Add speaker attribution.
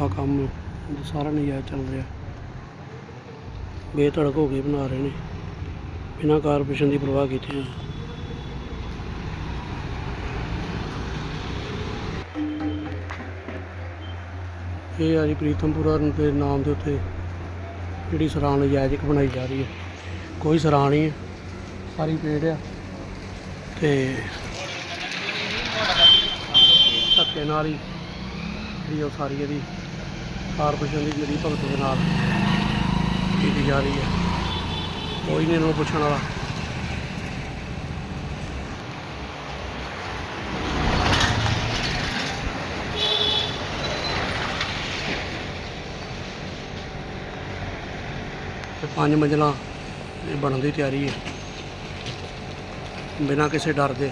Speaker 1: ਆ ਕੰਮ ਸਾਰਾ ਨਜਾਇਜ਼ ਚੱਲ ਰਿਹਾ। ਬੇਧੜਕ ਹੋ ਕੇ ਬਣਾ ਰਹੇ ਨੇ। ਬਿਨਾਂ ਕਾਰਪੋਰੇਸ਼ਨ ਦੀ ਪਰਵਾਹ ਕੀਤੇ ਇਹ ਆ ਜੀ ਪ੍ਰੀਤਮਪੁਰਾ ਦੇ ਨਾਮ ਦੇ ਉੱਤੇ ਜਿਹੜੀ ਸਰਾਂ ਨਜਾਇਜ਼ ਇੱਕ ਬਣਾਈ ਜਾ ਰਹੀ ਹੈ। ਕੋਈ ਸਰਾਂ ਨਹੀਂ ਹੈ। ਸਾਰੀ ਪੇੜ ਆ। ਤੇ ਧੱਕੇ ਨਾਲ ਹੀ ਜਿਹੜੀ ਉਹ ਸਾਰੀ ਇਹਦੀ। ਕਾਰਪੋਰੇਸ਼ਨ ਦੀ ਜਿਹੜੀ ਭਗਤ ਦੇ ਨਾਲ ਕੀਤੀ ਜਾ ਰਹੀ ਹੈ ਕੋਈ ਨਹੀਂ ਇਹਨੂੰ ਪੁੱਛਣ ਵਾਲਾ। ਤੇ ਪੰਜ ਮੰਜ਼ਲਾਂ ਇਹ ਬਣਨ ਦੀ ਤਿਆਰੀ ਹੈ ਬਿਨਾਂ ਕਿਸੇ ਡਰ ਦੇ।